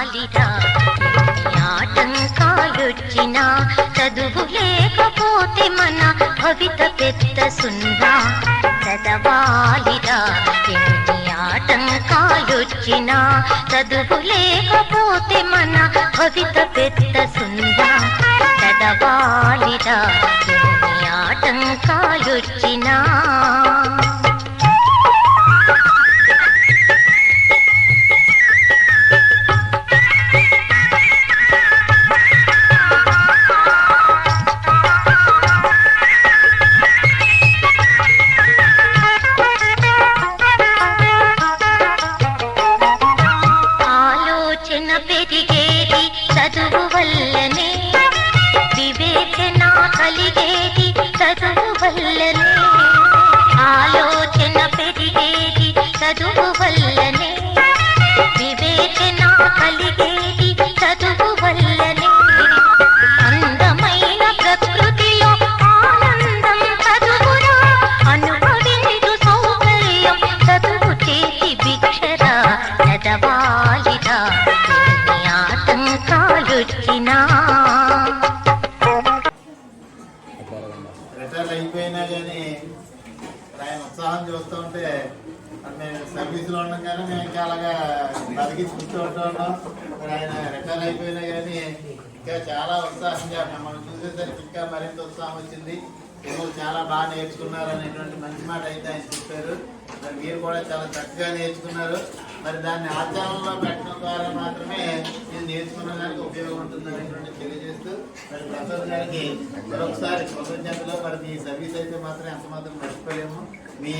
చాలిరా ఆటంకాలొచ్చినా చదువు లేకపోతే మన భవిత పెద్ద సున్నా. చదవాలిరా ఎన్ని ఆటంకాలొచ్చినా చదువు లేకపోతే మన భవిత పెద్ద సున్నా. చదవాలిరా ఎన్ని ఆటంకాలొచ్చినా ఆలోచన పెరిగేది చదువు వల్లనే. వివేచన కలిగేది చదువు వల్లనే. ఆలోచన పెరిగేది చదువు అయిపోయినా కానీ ఆయన ఉత్సాహం చూస్తూ ఉంటే మరి మేము సర్వీస్లో ఉండగానే మేము ఇంకా అలాగా బతికించుకుంటూ ఉంటాం మరి ఆయన రిటైర్ అయిపోయినా కానీ ఇంకా చాలా ఉత్సాహంగా మనం చూసేసరికి ఇంకా మరింత ఉత్సాహం వచ్చింది. ఏమో చాలా బాగా నేర్చుకున్నారు అనేటువంటి మంచి మాట అయితే ఆయన చెప్పారు. మరి మీరు కూడా చాలా చక్కగా నేర్చుకున్నారు. మరి దాన్ని ఆచరణలో పెట్టడం ద్వారా మాత్రమే నేను నేర్చుకున్న దానికి ఉపయోగం ఉంటుంది అనేటువంటి మరి ప్రసాద్ గారికి మరొకసారి కృతజ్ఞతలో. మరి మీ సర్వీస్ అయితే మాత్రం ఎంత మాత్రం మర్చిపోలేము. మీ